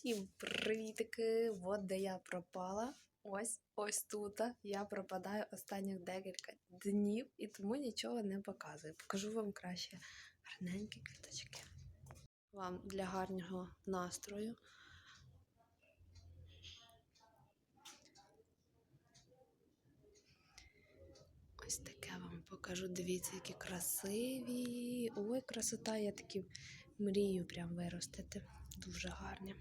Всім привітики! От де я пропала. Ось ось тут. Я пропадаю останніх декілька днів і тому нічого не показую. Покажу вам краще гарненькі квіточки. Вам для гарного настрою. Ось таке вам покажу. Дивіться, які красиві. Ой, красота, я такі мрію прям виростити. Дуже гарні.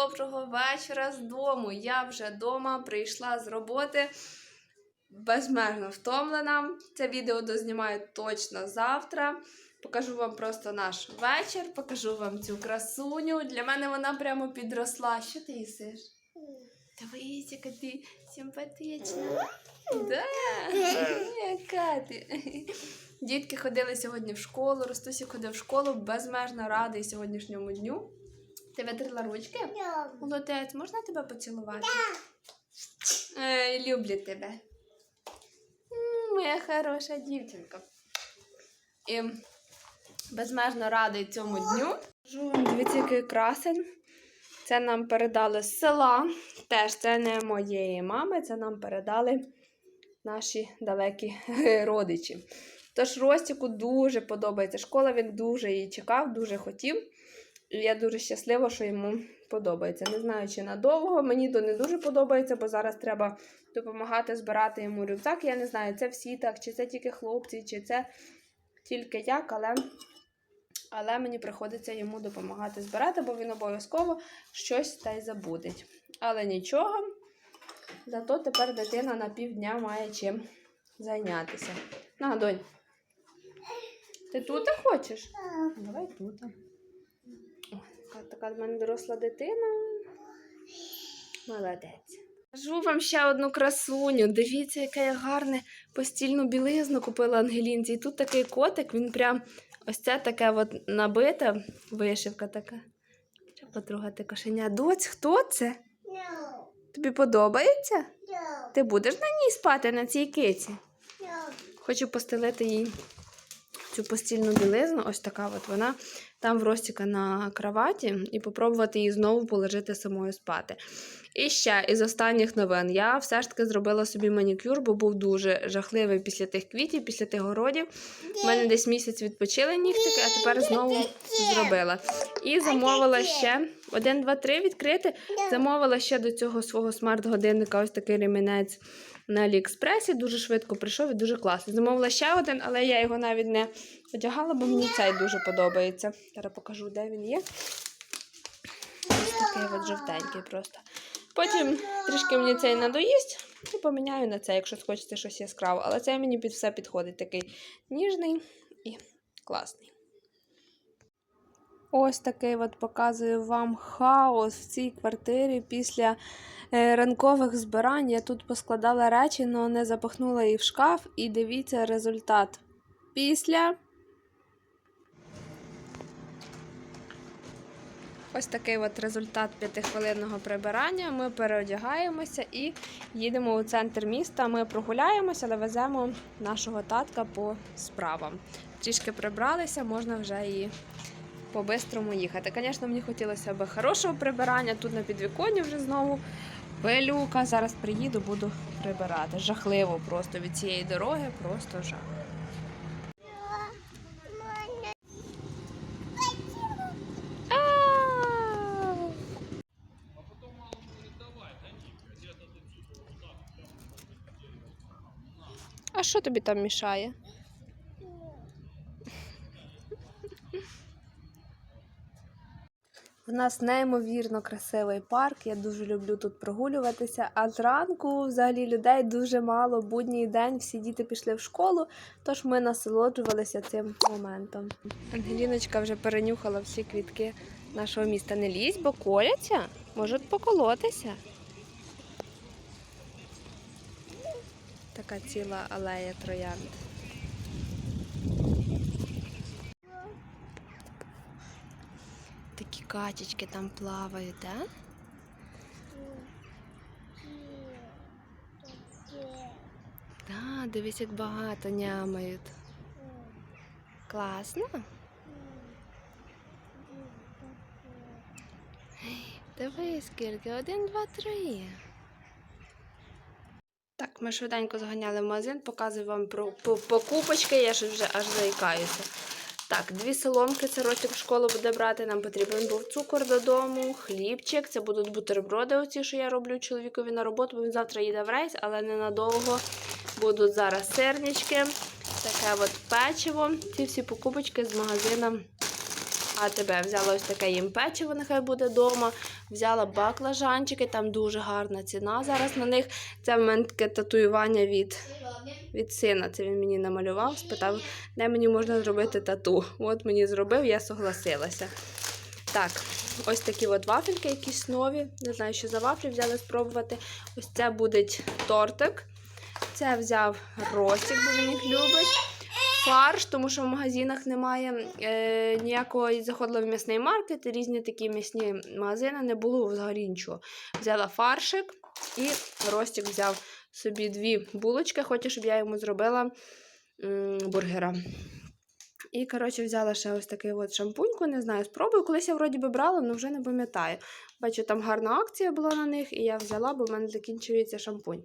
Доброго вечора з дому. Я вже вдома прийшла з роботи. Безмежно втомлена. Це відео дознімаю точно завтра. Покажу вам просто наш вечір, покажу вам цю красуню. Для мене вона прямо підросла. Що ти їсиш? Дивись, яка ти симпатична. Да? Яка ти? Дітки ходили сьогодні в школу, Ростусік ходив в школу, безмежно радий сьогоднішньому дню. Ти витерла ручки? Молодець, можна тебе поцілувати? Ей, люблю тебе. М, Моя хороша дівчинка. І безмежно радий цьому дню. Дивіться, який красень. Це нам передали з села. Теж це не моєї мами, це нам передали наші далекі родичі. Тож Ростіку дуже подобається школа, він дуже її чекав, дуже хотів. Я дуже щаслива, що йому подобається. Не знаю, чи надовго. Мені то не дуже подобається, бо зараз треба допомагати збирати йому рюкзак. Я не знаю, це всі так, чи це тільки хлопці, чи це тільки як, але, але мені приходиться йому допомагати збирати, бо він обов'язково щось та й забудеть. Але нічого, зато тепер дитина на півдня має чим зайнятися. На, донь. Ти тут хочеш? Давай тут. Така, в мене доросла дитина. Молодець. Кажу вам ще одну красуню. Дивіться, яке я гарне постільну білизну купила Ангелінці. І тут такий котик, він прям ось це таке от набите, вишивка така. Треба потрогати кошеня. Доць, хто це? Тобі подобається? Ти будеш на ній спати, на цій киці? Хочу постелити їй цю постільну білизну, ось така от вона там в Ростіка на кроваті, і попробувати її знову положити самою спати. І ще із останніх новин я все ж таки зробила собі манікюр, бо був дуже жахливий після тих квітів, після тих городів. У мене десь місяць відпочили нігтики, а тепер знову зробила. І замовила ще один, два, три відкрити. Замовила ще до цього свого смарт-годинника ось такий ремінець на Аліекспресі. Дуже швидко прийшов і дуже класний. Замовила ще один, але я його навіть не одягала, бо мені цей дуже подобається. Зараз покажу, де він є. Ось такий от жовтенький просто. Потім трішки мені цей надоїсть і поміняю на цей, якщо хочеться щось яскраве. Але цей мені під все підходить. Такий ніжний і класний. Ось такий от показую вам хаос в цій квартирі після е, ранкових збирань. Я тут поскладала речі, але не запахнула їх в шкаф. І дивіться результат. Після. Ось такий от результат п'ятихвилинного прибирання. Ми переодягаємося і їдемо у центр міста. Ми прогуляємося, але веземо нашого татка по справам. Трішки прибралися, можна вже і по-бистрому їхати. Звісно, мені хотілося б хорошого прибирання. Тут на підвіконні вже знову пилюка. Зараз приїду, буду прибирати. Жахливо просто від цієї дороги, просто жах. А що тобі там мішає? У нас неймовірно красивий парк. Я дуже люблю тут прогулюватися. А зранку взагалі людей дуже мало. Будній день всі діти пішли в школу, тож ми насолоджувалися цим моментом. Ангеліночка вже перенюхала всі квітки нашого міста. Не лізь, бо коляться, можуть поколотися. Така ціла алея троянд. Такі качечки там плавають, так? Так, дивись, як багато нямають. Класно. Дивись, скільки. Один, два, три. Так, ми швиденько зганяли в магазин, показую вам про покупочки, я ж вже аж заїкаюся. Так, дві соломки, це ротик в школу буде брати. Нам потрібен був цукор додому, хлібчик. Це будуть бутерброди, оці, що я роблю чоловікові на роботу, бо він завтра їде в рейс, але ненадовго. Будуть зараз сирнички, таке от печиво. Ці всі покупочки з магазину АТБ. Взяла ось таке їм печиво, нехай буде вдома. Взяла баклажанчики, там дуже гарна ціна зараз на них. Це в мене таке татуювання від, від сина. Це він мені намалював, спитав, де мені можна зробити тату. От мені зробив, я согласилася. Так, ось такі от вафельки, якісь нові. Не знаю, що за вафлі взяли спробувати. Ось це буде тортик. Це взяв Ростик, бо він їх любить. Фарш, тому що в магазинах немає е, ніякого заходила в м'ясний маркет, різні такі м'ясні магазини, не було взагалі нічого. Взяла фаршик і Ростик взяв собі дві булочки, хоче, щоб я йому зробила м, бургера. І, коротше, взяла ще ось такий от шампуньку, не знаю, спробую. Колись я вроді би брала, але вже не пам'ятаю. Бачу, там гарна акція була на них, і я взяла, бо в мене закінчується шампунь.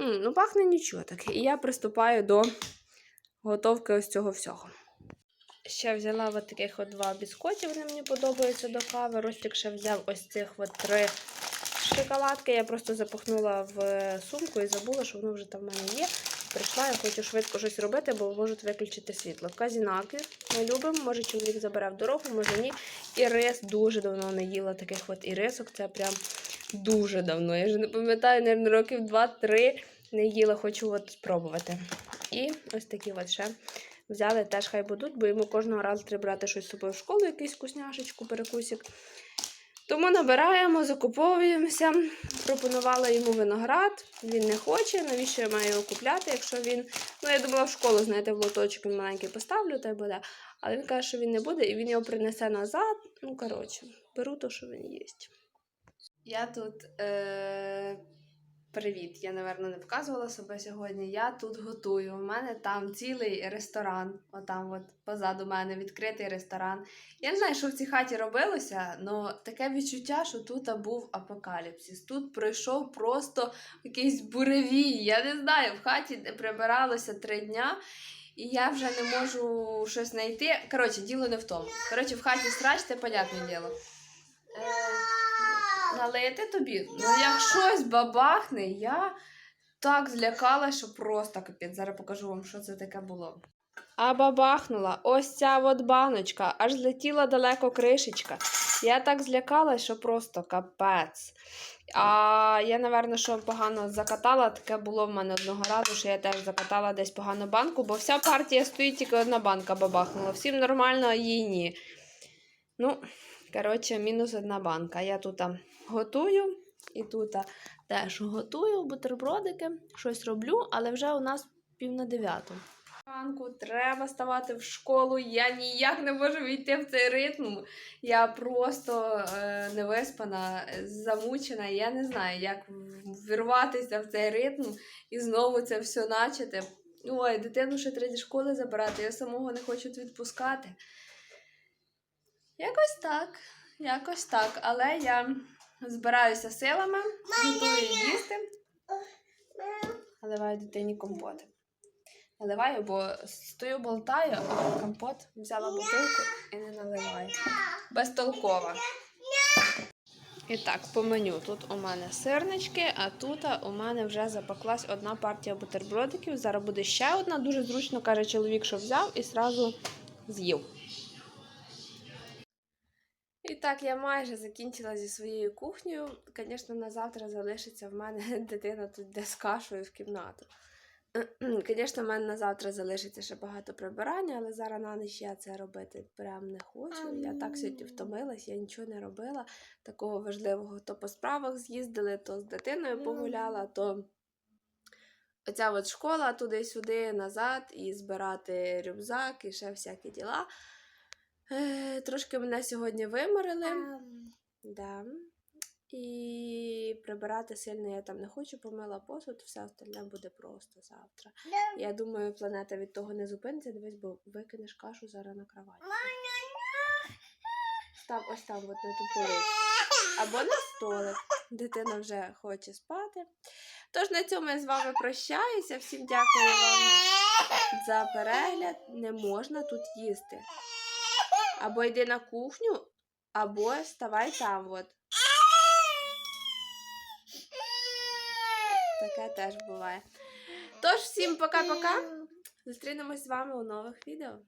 М, ну, пахне нічого так. І я приступаю до готовки ось цього всього. Ще взяла от таких от два біскоті, вони мені подобаються до кави. Ростик ще взяв ось цих от три шоколадки. Я просто запахнула в сумку і забула, що воно вже там в мене є. Прийшла, я хочу швидко щось робити, бо можуть виключити світло. Казінаки ми любимо, може чоловік забере в дорогу, може ні. І рис дуже давно не їла таких от ірисок. Це прям дуже давно. Я вже не пам'ятаю, мабуть, років 2-3 не їла, хочу от спробувати. І ось такі от ще взяли, теж хай будуть, бо йому кожного разу треба брати щось з собою в школу, якусь вкусняшечку, перекусик. Тому набираємо, закуповуємося. Пропонувала йому виноград. Він не хоче. Навіщо я маю його купляти, якщо він. Ну, я думала, в школу, знаєте, в лоточок він маленький поставлю, та й буде. Але він каже, що він не буде, і він його принесе назад. Ну, коротше, беру то, що він є. Я тут. Е... Привіт, я, напевно, не показувала себе сьогодні. Я тут готую. У мене там цілий ресторан. Отам, от позаду мене відкритий ресторан. Я не знаю, що в цій хаті робилося, але таке відчуття, що тут був апокаліпсис. Тут пройшов просто якийсь буревій. Я не знаю, в хаті прибиралося три дня. І я вже не можу щось знайти. Коротше, діло не в тому. Коротше, в хаті срач, це понятне діло. Е, налити тобі. Ну, як щось бабахне, я так злякалася, що просто капець. Зараз покажу вам, що це таке було. А бабахнула ось ця от баночка, аж злетіла далеко кришечка. Я так злякалась, що просто капець. А я, напевно, що погано закатала. Таке було в мене одного разу, що я теж закатала десь погану банку, бо вся партія стоїть, тільки одна банка бабахнула. Всім нормально, а їй ні. Ну, коротше, мінус одна банка. Я тут готую і тут теж готую бутербродики, щось роблю, але вже у нас пів на дев'яту. Ранку треба ставати в школу. Я ніяк не можу війти в цей ритм. Я просто е, невиспана, замучена. Я не знаю, як вірватися в цей ритм і знову це все начати. Ой, дитину ще треба зі школи забирати, я самого не хочу відпускати. Якось так, якось так. Але я збираюся силами, готую їсти. Наливаю дитині компот. Наливаю, бо стою болтаю, а компот взяла бутилку і не наливаю. Безтолкова. І так, по меню. Тут у мене сирнички, а тут у мене вже запаклась одна партія бутербродиків. Зараз буде ще одна. Дуже зручно каже чоловік, що взяв і зразу з'їв. Так, я майже закінчила зі своєю кухнею. Звісно, на завтра залишиться в мене дитина тут де з кашею в кімнату. Звісно, в мене на завтра залишиться ще багато прибирання, але зараз на ніч я це робити прям не хочу. Я так сьогодні втомилась, я нічого не робила такого важливого. То по справах з'їздили, то з дитиною погуляла, то оця от школа туди-сюди, назад, і збирати рюкзак, і ще всякі діла. Е, трошки мене сьогодні виморили. Ам. Да. І прибирати сильно я там не хочу, помила посуд, все остальне буде просто завтра. Да. Я думаю, планета від того не зупиниться, дивись, бо викинеш кашу зараз на кровать. Став ось там, от на ту поличку. Або на столик. Дитина вже хоче спати. Тож на цьому я з вами прощаюся. Всім дякую вам за перегляд. Не можна тут їсти. Або йди на кухню, або ставай там. От. Таке теж буває. Тож, всім пока-пока. Зустрінемось з вами у нових відео.